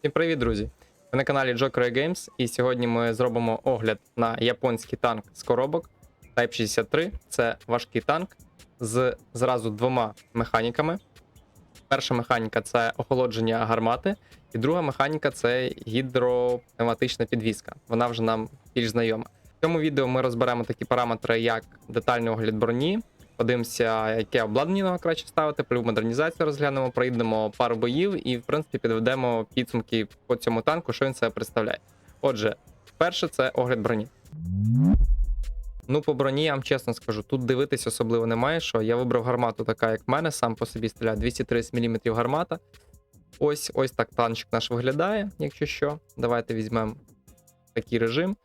Всім привіт, друзі! Ви на каналі Joker Games, і сьогодні ми зробимо огляд на японський танк з коробок Type 63. Це важкий танк з зразу двома механіками. Перша механіка це охолодження гармати, і друга механіка це гідропневматична підвізка. Вона вже нам більш знайома. В цьому відео ми розберемо такі параметри, як детальний огляд броні, подивимося, яке обладнання нам краще ставити, плюс модернізацію розглянемо, пройдемо пару боїв і, в принципі, підведемо підсумки по цьому танку, що він себе представляє. Отже, перше це огляд броні. Ну, по броні, я вам чесно скажу, тут дивитись особливо немає, що я вибрав гармату, така як в мене, сам по собі стріляю 230 мм гармата. Ось ось так танчик наш виглядає, якщо що. Давайте візьмемо такий режим.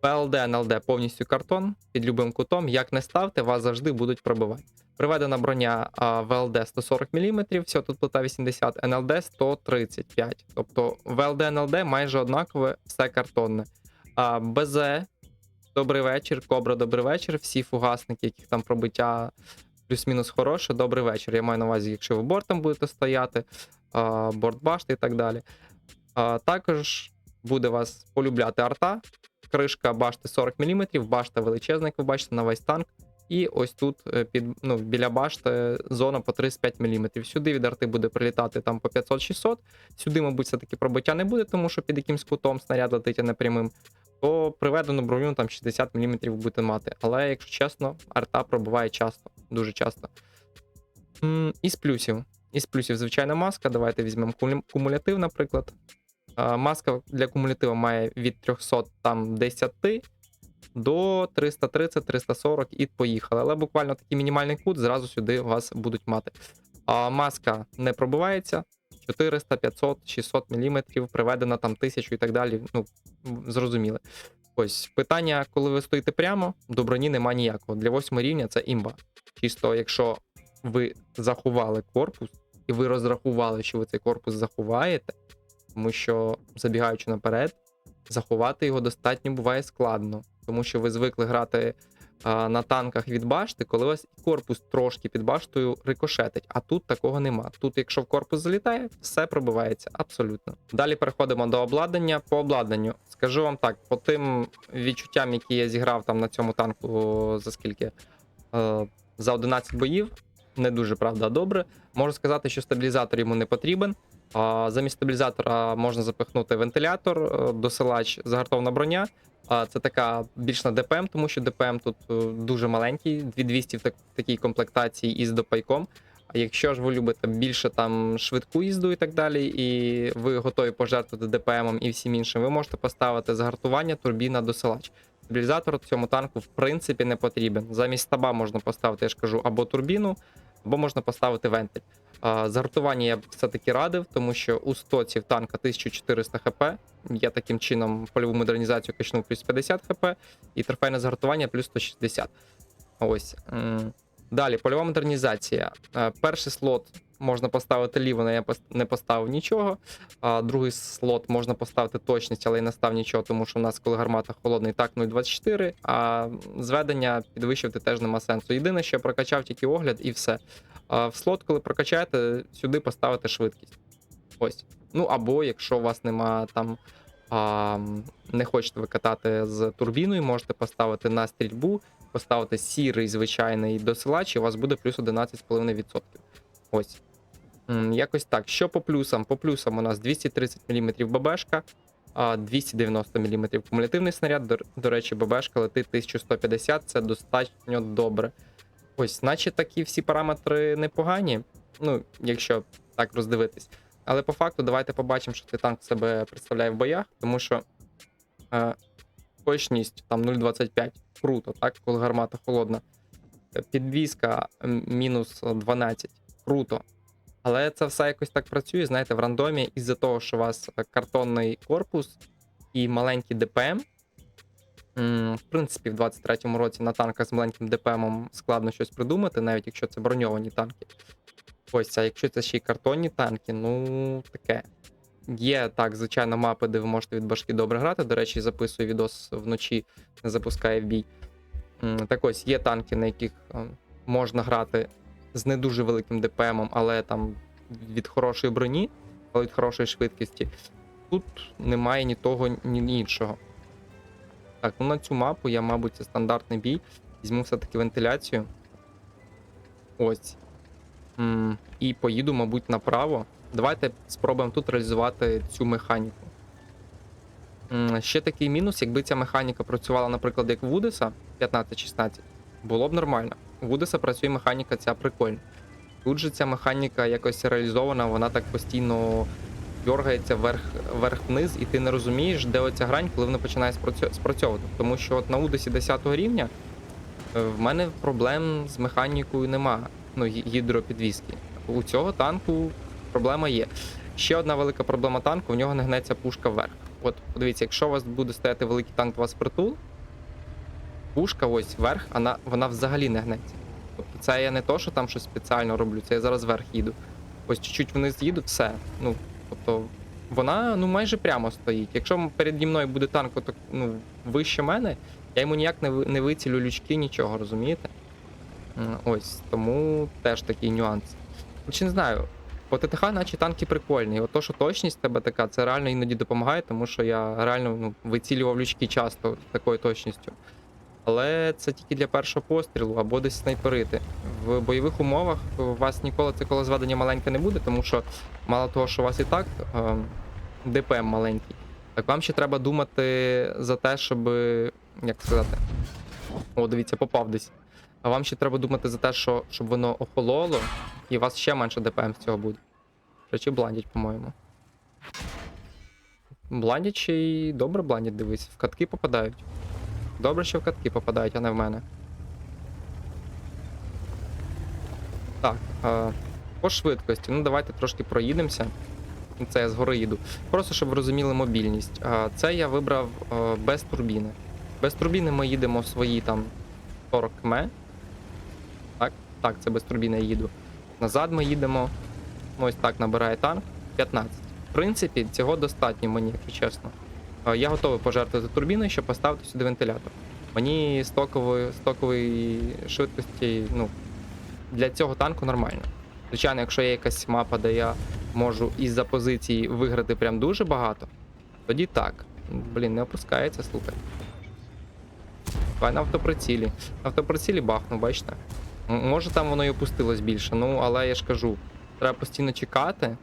ПЛД, НЛД повністю картон під любим кутом. Як не ставте, вас завжди будуть пробивати. Приведена броня ВЛД 140 мм, все тут плита 80, НЛД 135. Тобто ВЛД, НЛД майже однакове, все картонне. А, БЗ, добрий вечір, Кобра, добрий вечір. Всі фугасники, яких там пробиття плюс-мінус хороше, добрий вечір. Я маю на увазі, якщо ви бортом будете стояти, борт башти і так далі. А, також буде вас полюбляти арта. Кришка башти 40 мм, башта величезна, як ви бачите, на весь танк. І ось тут е, під, ну, біля башти зона по 35 мм. Сюди від арти буде прилітати там по 500-600. Сюди, мабуть, все-таки пробиття не буде, тому що під якимсь кутом снаряд летить а не прямим. То приведену броню там 60 мм ви будете мати. Але, якщо чесно, арта пробиває часто, дуже часто. Із плюсів. Із плюсів, звичайна маска. Давайте візьмемо кумулятив, наприклад. А, Маска для кумулятива має від 300 там 10 до 330-340 і поїхали. Але буквально такий мінімальний кут зразу сюди вас будуть мати. А маска не пробивається. 400, 500, 600 мм, приведена там 1000 і так далі. Ну, зрозуміли. Ось питання, коли ви стоїте прямо, до броні нема ніякого. Для 8 рівня це імба. Чисто, якщо ви заховали корпус, і ви розрахували, що ви цей корпус заховаєте, тому що, забігаючи наперед, заховати його достатньо буває складно, тому що ви звикли грати а, на танках від башти, коли у вас корпус трошки під баштою рикошетить, а тут такого нема. Тут, якщо в корпус залітає, все пробивається абсолютно. Далі переходимо до обладнання. По обладнанню скажу вам так, по тим відчуттям, які я зіграв там на цьому танку за скільки е, за 11 боїв. Не дуже правда добре. Можу сказати, що стабілізатор йому не потрібен. Замість стабілізатора можна запихнути вентилятор, е, досилач, загартована броня. Це така більш на ДПМ, тому що ДПМ тут е, дуже маленький, 2200 в такій комплектації із допайком. А якщо ж ви любите більше там швидку їзду і так далі, і ви готові пожертвувати ДПМом і всім іншим, ви можете поставити загартування, турбіна, досилач. Стабілізатор цьому танку в принципі не потрібен. Замість стаба можна поставити, я ж кажу, або турбіну, або можна поставити вентиль. Загартування я б все-таки радив, тому що у стоців танка 1400 хп. Я таким чином польову модернізацію качнув плюс 50 хп, і трофейне загартування плюс 160. Ось. Далі, польова модернізація. Е, Перший слот можна поставити ліво, я не поставив нічого. А другий слот можна поставити точність, але я не став нічого, тому що у нас, коли гармата холодний, так 0,24, а зведення підвищувати теж нема сенсу. Єдине, що я прокачав тільки огляд і все. А в слот, коли прокачаєте, сюди поставите швидкість. Ось. Ну або якщо у вас нема там. А, не хочете ви катати з турбіною, можете поставити на стрільбу, поставити сірий звичайний досилач, і у вас буде плюс 11,5%. Ось. Якось так. Що по плюсам? По плюсам у нас 230 мм ББшка, а 290 мм кумулятивний снаряд. До, до речі, ББшка летить 1150, це достатньо добре. Ось, наче такі всі параметри непогані. Ну, якщо так роздивитись. Але по факту, давайте побачимо, що цей танк себе представляє в боях, тому що е, точність там 0,25 круто, так, коли гармата холодна. Підвізка мінус 12 круто. Але це все якось так працює, знаєте, в рандомі, із-за того, що у вас е, картонний корпус і маленький ДПМ. В принципі, в 23-му році на танках з маленьким ДПМом складно щось придумати, навіть якщо це броньовані танки. Ось, а якщо це ще й картонні танки, ну таке. Є так, звичайно, мапи, де ви можете від башки добре грати. До речі, записую відос вночі, не запускає в бій. Так ось, є танки, на яких е, можна грати з не дуже великим ДПМом, але там від хорошої броні, але від хорошої швидкості. тут немає ні того, ні іншого. Так, ну на цю мапу я, мабуть, це стандартний бій. Візьму все-таки вентиляцію. Ось. М, І поїду, мабуть, направо. Давайте спробуємо тут реалізувати цю механіку. М, Ще такий мінус, якби ця механіка працювала, наприклад, як Вудеса 15-16, було б нормально. У Вудеса працює механіка ця прикольна. Тут же ця механіка якось реалізована, вона так постійно дергається вверх, вверх-вниз, і ти не розумієш, де оця грань, коли вона починає спрацьовувати. Тому що от на Удесі 10 рівня е, в мене проблем з механікою нема. Ну, гідропідвізки. У цього танку проблема є. Ще одна велика проблема танку, в нього не гнеться пушка вверх. От подивіться, якщо у вас буде стояти великий танк до вас притул, пушка ось вверх, вона, вона взагалі не гнеться. Тобто це я не то, що там щось спеціально роблю, це я зараз вверх їду. Ось чуть-чуть вниз їду, все. Ну, тобто, вона ну майже прямо стоїть. Якщо переді мною буде танк отак, ну, вище мене, я йому ніяк не, не вицілю лючки, нічого, розумієте? Ось, тому теж такий нюанс. Чи не знаю, по ТТХ наче танки прикольні. От то, що точність тебе така, це реально іноді допомагає, тому що я реально ну, вицілював лючки часто з такою точністю. Але це тільки для першого пострілу або десь снайперити. В бойових умовах у вас ніколи це колозведення маленьке не буде, тому що мало того, що у вас і так е, ДПМ маленький, так вам ще треба думати за те, щоб. Як сказати? О, дивіться, попав десь. А вам ще треба думати за те, що, щоб воно охололо, і у вас ще менше ДПМ з цього буде. Речі, бландять, по-моєму. Бландять ще добре бландять, дивись, в катки попадають. Добре, що в катки попадають, а не в мене. Так, е, по швидкості. Ну, давайте трошки проїдемося. Це я згори їду. Просто щоб ви розуміли мобільність. Е, це я вибрав е, без турбіни. Без турбіни ми їдемо в свої там 40 км. Так, так, це без турбіни я їду. Назад ми їдемо. Ось так набирає танк 15. В принципі, цього достатньо мені, якщо чесно. Е, Я готовий пожертвувати турбіною, щоб поставити сюди вентилятор. Мені стокової, стокової швидкості, ну, для цього танку нормально. Звичайно, якщо є якась мапа, де я можу із-за позиції виграти прям дуже багато, тоді так. Блін, не опускається, слухай. Давай на автоприцілі. На автоприцілі бахну, бачите? Може там воно і опустилось більше, ну але я ж кажу, треба постійно чекати.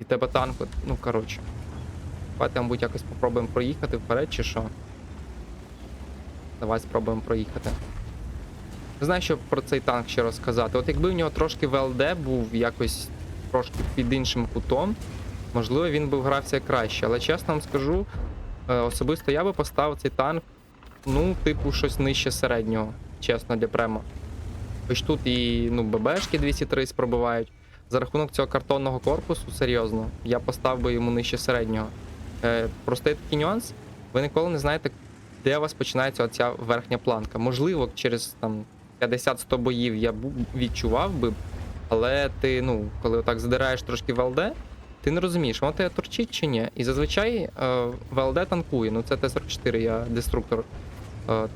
І тебе танк, ну коротше. Давайте, мабуть, якось попробуємо проїхати вперед чи що. Давай спробуємо проїхати. Не знаю, що про цей танк ще розказати. От якби в нього трошки ВЛД був якось трошки під іншим кутом, можливо, він би грався краще. Але чесно вам скажу, е, особисто я би поставив цей танк, ну, типу, щось нижче середнього, чесно, для према. Хоч тут і ну, ББшки 230 пробивають. За рахунок цього картонного корпусу, серйозно, я поставив би йому нижче середнього. Е, простий такий нюанс. Ви ніколи не знаєте, де у вас починається оця верхня планка. Можливо, через там 50-100 боїв я бу- відчував би, але ти, ну, коли отак задираєш трошки ВЛД, ти не розумієш, воно тебе торчить чи ні. І зазвичай е, ВЛД танкує. Ну це Т-44, я деструктор е.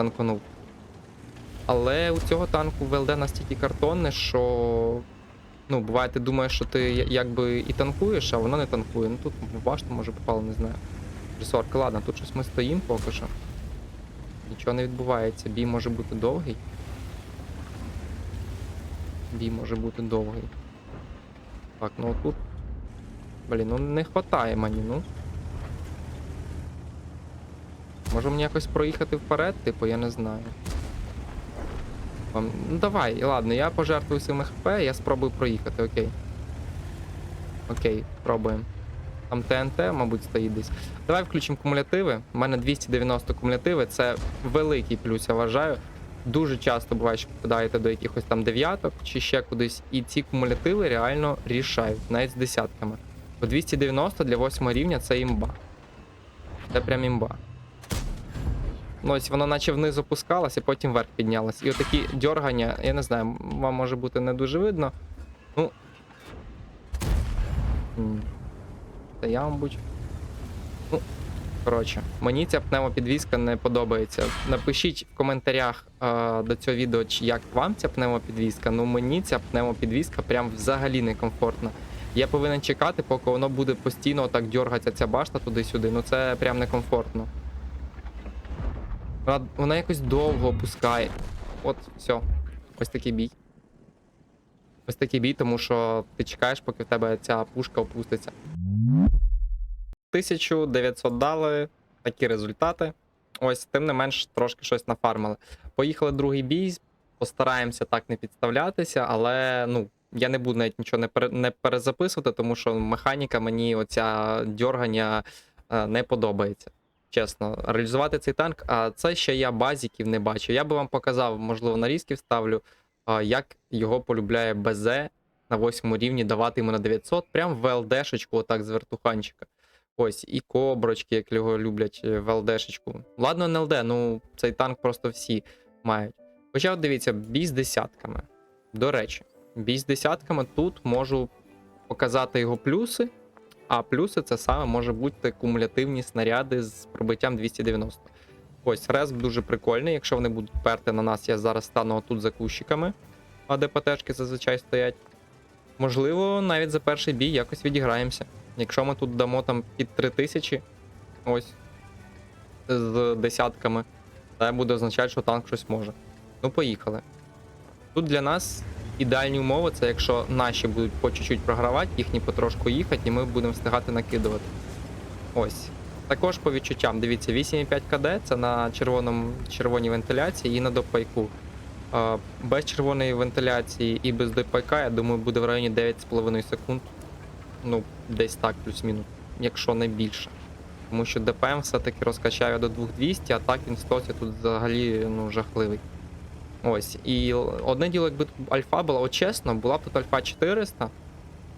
Але у цього танку ВЛД настільки картонне, що. Ну, буває, ти думаєш, що ти якби і танкуєш, а воно не танкує. Ну тут башта може попало, не знаю. Ресорка, ладно, тут щось ми стоїмо поки що. Нічого не відбувається. Бій може бути довгий. Бій може бути довгий. Так, ну тут. Блін, ну не хватає мені, ну. Може мені якось проїхати вперед, типу, я не знаю. Вам- Ну давай, ладно, я пожертвую своїми хп, я спробую проїхати, окей. Окей, пробуємо. Там ТНТ, мабуть, стоїть десь. Давай включимо кумулятиви. У мене 290 кумулятиви, це великий плюс, я вважаю. Дуже часто буває, що попадаєте до якихось там дев'яток чи ще кудись, і ці кумулятиви реально рішають, навіть з десятками. По 290 для 8 рівня це імба. Це прям імба. Ну, ось воно наче вниз опускалось, і потім вверх піднялось. І отакі дьоргання, я не знаю, вам може бути не дуже видно. Ну. Та я, мабуть. Ну, коротше, мені ця пневмопідвізка не подобається. Напишіть в коментарях е, до цього відео, як вам ця пневмопідвізка. Ну мені ця пневмопідвізка прям взагалі некомфортна. Я повинен чекати, поки воно буде постійно так дергатися ця башта туди-сюди. Ну це прям некомфортно. Вона, якось довго опускає. От, все. Ось такий бій. Ось такий бій, тому що ти чекаєш, поки в тебе ця пушка опуститься. 1900 дали, такі результати. Ось, тим не менш, трошки щось нафармили. Поїхали другий бій, постараємося так не підставлятися, але ну, я не буду навіть нічого не, пере, не перезаписувати, тому що механіка мені оця дьоргання е, не подобається. Чесно, реалізувати цей танк, а це ще я базіків не бачу. Я би вам показав, можливо, нарізки вставлю, як його полюбляє БЗ на восьмому рівні давати йому на 900, прям в ЛДшечку, отак з вертуханчика. Ось, і коброчки, як його люблять е, в ЛДшечку. Ладно, не ЛД, ну цей танк просто всі мають. Хоча, дивіться, бій з десятками. До речі, бій з десятками тут можу показати його плюси. А плюси це саме може бути кумулятивні снаряди з пробиттям 290. Ось респ дуже прикольний. Якщо вони будуть перти на нас, я зараз стану отут за кущиками, а де ПТшки зазвичай стоять. Можливо, навіть за перший бій якось відіграємося. Якщо ми тут дамо там під 3000, ось з десятками, це буде означати, що танк щось може. Ну, поїхали. Тут для нас ідеальні умови це якщо наші будуть по чуть-чуть програвати, їхні потрошку їхати, і ми будемо встигати накидувати. Ось. Також по відчуттям, дивіться, 8,5 КД це на червоному, червоній вентиляції і на допайку. Без червоної вентиляції і без допайка, я думаю, буде в районі 9,5 секунд. Ну, десь так, плюс-мінус, якщо не більше. Тому що ДПМ все-таки розкачає до 2200, а так він стоці тут взагалі ну, жахливий. Ось. І одне діло, якби альфа була, от чесно, була б тут альфа 400,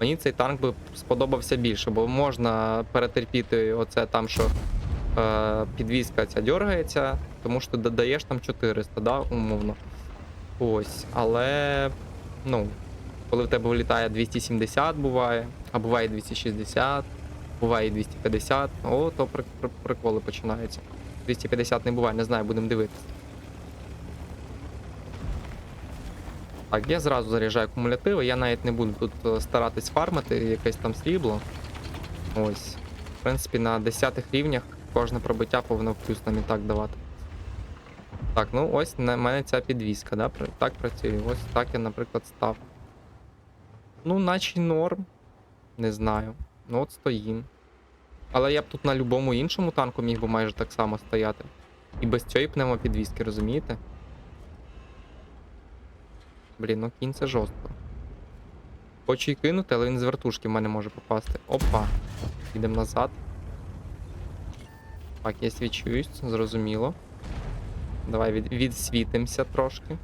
мені цей танк би сподобався більше, бо можна перетерпіти оце там, що е, підвізка ця дергається, тому що ти додаєш там 400, да, умовно. Ось. Але, ну, коли в тебе вилітає 270 буває, а буває 260, буває 250, о, то при- при- приколи починаються. 250 не буває, не знаю, будемо дивитися. Так, я зразу заряджаю кумулятиви, я навіть не буду тут е, старатись фармити якесь там срібло. Ось. В принципі, на 10 рівнях кожне пробиття повинно плюс нам і так давати. Так, ну ось на мене ця підвізка, да? так працює. Ось так я, наприклад, став. Ну, наче норм. Не знаю. Ну от стоїм. Але я б тут на будь-якому іншому танку міг би майже так само стояти. І без цієї пневмопідвізки, розумієте? Блін, ну кінь це жорстко. Хочу й кинути, але він з вертушки в мене може попасти. Опа. Йдемо назад. Так, я свічуюсь, зрозуміло. Давай від, відсвітимося трошки.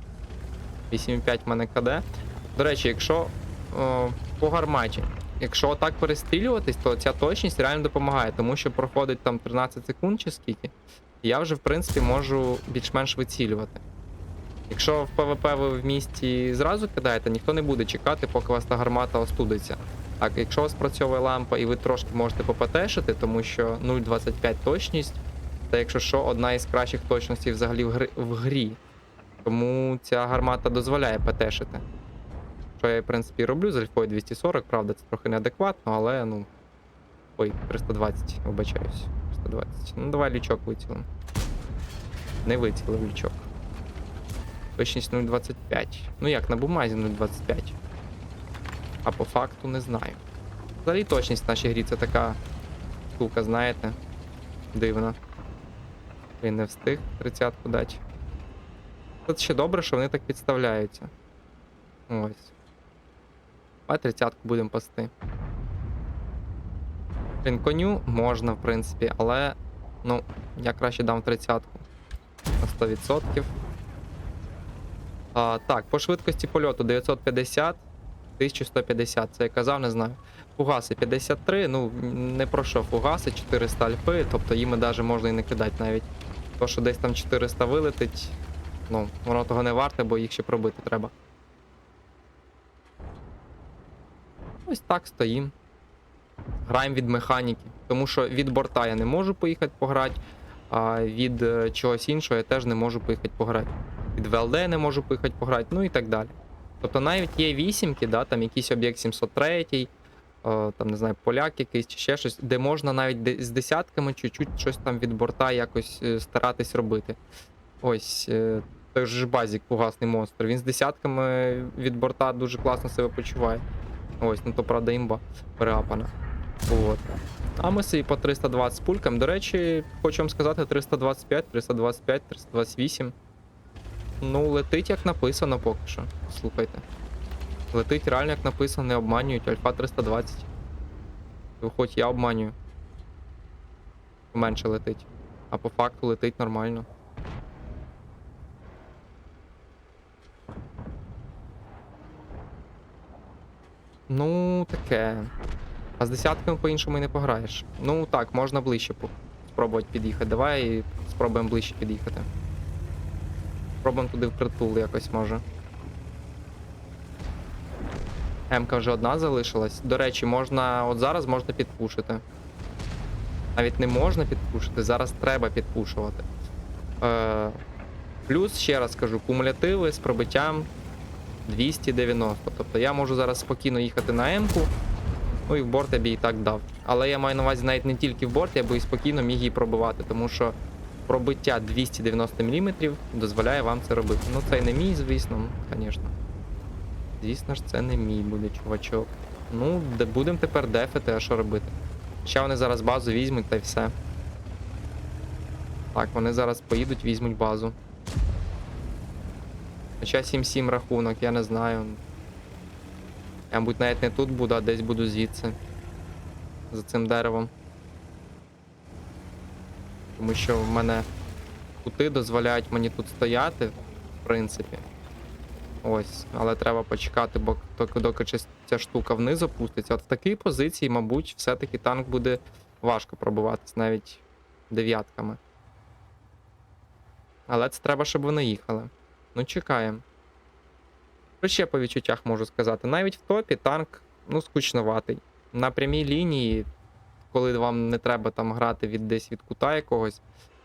8,5 в мене КД. До речі, якщо о, по гарматі, якщо так перестрілюватись, то ця точність реально допомагає, тому що проходить там 13 секунд чи скільки, я вже в принципі можу більш-менш вицілювати. Якщо в ПВП ви в місті зразу кидаєте, ніхто не буде чекати, поки вас та гармата остудиться. Так, якщо у вас працьовує лампа і ви трошки можете попатешити, тому що 0,25 точність, це якщо що, одна із кращих точностей взагалі в, гри, в грі. Тому ця гармата дозволяє патешити. Що я, в принципі, роблю з альфою 240, правда, це трохи неадекватно, але ну. Ой, 320, вибачаюсь. 320. Ну давай лічок вицілимо. Не вицілив лічок. Точність 0,25. Ну як, на бумазі 0,25. А по факту не знаю. Взагалі точність в нашій грі це така штука, знаєте. Дивна. Він не встиг 30-ку дати. Тут ще добре, що вони так підставляються. Ось. А 30-ку будемо пасти. Блін, коню можна, в принципі, але. Ну, я краще дам 30-ку. На 100%. А, так, по швидкості польоту 950, 1150, це я казав, не знаю. Фугаси 53, ну не про що фугаси, 400 альфи, тобто їми навіть можна і не кидати навіть. То, що десь там 400 вилетить, ну, воно того не варте, бо їх ще пробити треба. Ось так стоїм. Граємо від механіки. Тому що від борта я не можу поїхати пограти, а від е, чогось іншого я теж не можу поїхати пограти. Від ВЛД не можу поїхати пограти, ну і так далі. Тобто навіть є вісімки, да, там якийсь об'єкт 703, е, там не знаю, поляк якийсь чи ще щось, де можна навіть з десятками чуть-чуть щось там від борта якось е, старатись робити. Ось. е, той ж базік фугасний монстр. Він з десятками від борта дуже класно себе почуває. Ось, ну то правда імба переапана. От. А ми собі по 320 пулькам. До речі, хочу вам сказати, 325, 325, 328. Ну, летить як написано поки що. Слухайте. Летить реально як написано, не обманюють. Альфа 320. То Хоч я обманюю. Менше летить. А по факту летить нормально. Ну, таке. А з десятками по-іншому і не пограєш. Ну так, можна ближче спробувати під'їхати. Давай спробуємо ближче під'їхати. Спробуємо туди впритул якось може. М-ка вже одна залишилась. До речі, можна. От зараз можна підпушити. Навіть не можна підпушити, зараз треба підпушувати. Е, плюс, ще раз кажу, кумулятиви з пробиттям 290. Тобто я можу зараз спокійно їхати на М-ку. Ну і в борт я б їй так дав. Але я маю на увазі навіть не тільки в борт, я би і спокійно міг її пробивати, тому що пробиття 290 мм дозволяє вам це робити. Ну це не мій, звісно, звісно. Звісно ж, це не мій буде, чувачок. Ну, де будемо тепер дефити, а що робити? Ще вони зараз базу візьмуть та й все. Так, вони зараз поїдуть, візьмуть базу. Хоча 7-7 рахунок, я не знаю. Я, мабуть, навіть не тут буду, а десь буду звідси. За цим деревом. Тому що в мене кути дозволяють мені тут стояти, в принципі. Ось, але треба почекати, бо доки, ця- штука вниз опуститься. От в такій позиції, мабуть, все-таки танк буде важко пробиватись навіть дев'ятками. Але це треба, щоб вони їхали. Ну, чекаємо. Що ще по відчуттях можу сказати? Навіть в топі танк ну, скучноватий. На прямій лінії, коли вам не треба там грати від десь від кута якогось,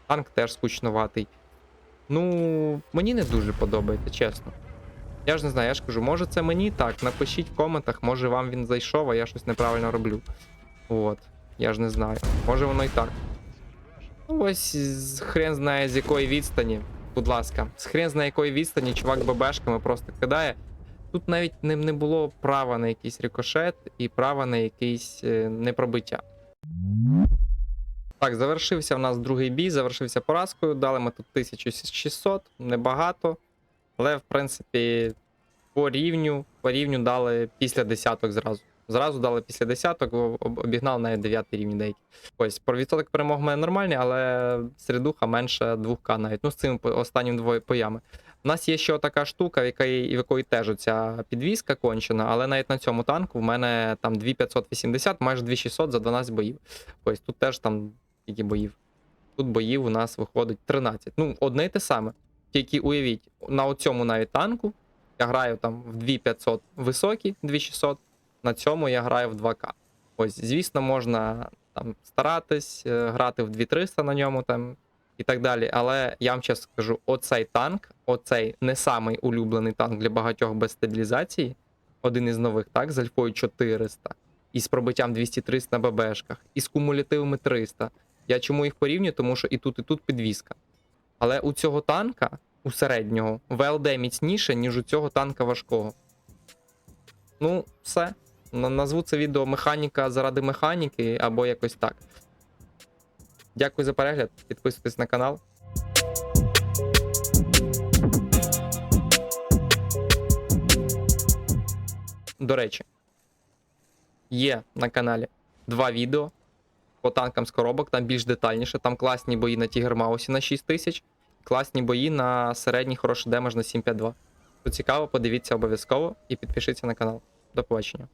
танк теж скучноватий. Ну, мені не дуже подобається, чесно. Я ж не знаю, я ж кажу, може це мені так. Напишіть в коментах, може вам він зайшов, а я щось неправильно роблю. От. Я ж не знаю. Може воно і так. Ну, ось хрен знає з якої відстані. Будь ласка, з хрен знає якої відстані чувак ББшками просто кидає. Тут навіть не, було права на якийсь рикошет і права на якийсь е, непробиття. Так, завершився в нас другий бій, завершився поразкою. Дали ми тут 1600, небагато. Але, в принципі, по рівню, по рівню дали після десяток зразу. Зразу дали після десяток, об- об- обігнали навіть 9 рівні деякі. Ось, про відсоток перемог в мене нормальний, але середуха менше 2К навіть. Ну, з цими по- останніми двоє поями. У нас є ще така штука, в якої, в якої теж оця підвізка кончена, але навіть на цьому танку в мене там 2580, майже 2600 за 12 боїв. Ось тут теж там скільки боїв. Тут боїв у нас виходить 13. Ну, одне й те саме. Тільки уявіть, на оцьому навіть танку я граю там в 2500 високі, 2600, на цьому я граю в 2К. Ось, звісно, можна там старатись, е, грати в 2300 на ньому там і так далі. Але я вам чесно скажу, оцей танк, оцей не самий улюблений танк для багатьох без стабілізації, один із нових, так, з альфою 400, і з пробиттям 200-300 на ББшках, і з кумулятивами 300. Я чому їх порівнюю? Тому що і тут, і тут підвізка. Але у цього танка, у середнього, ВЛД міцніше, ніж у цього танка важкого. Ну, все. Назву це відео механіка заради механіки або якось так. Дякую за перегляд. Підписуйтесь на канал. До речі, є на каналі два відео по танкам з коробок, там більш детальніше. Там класні бої на Тігр Маусі на 6000, класні бої на середній хороший демедж на 752. Хто цікаво, подивіться обов'язково і підпишіться на канал. До побачення.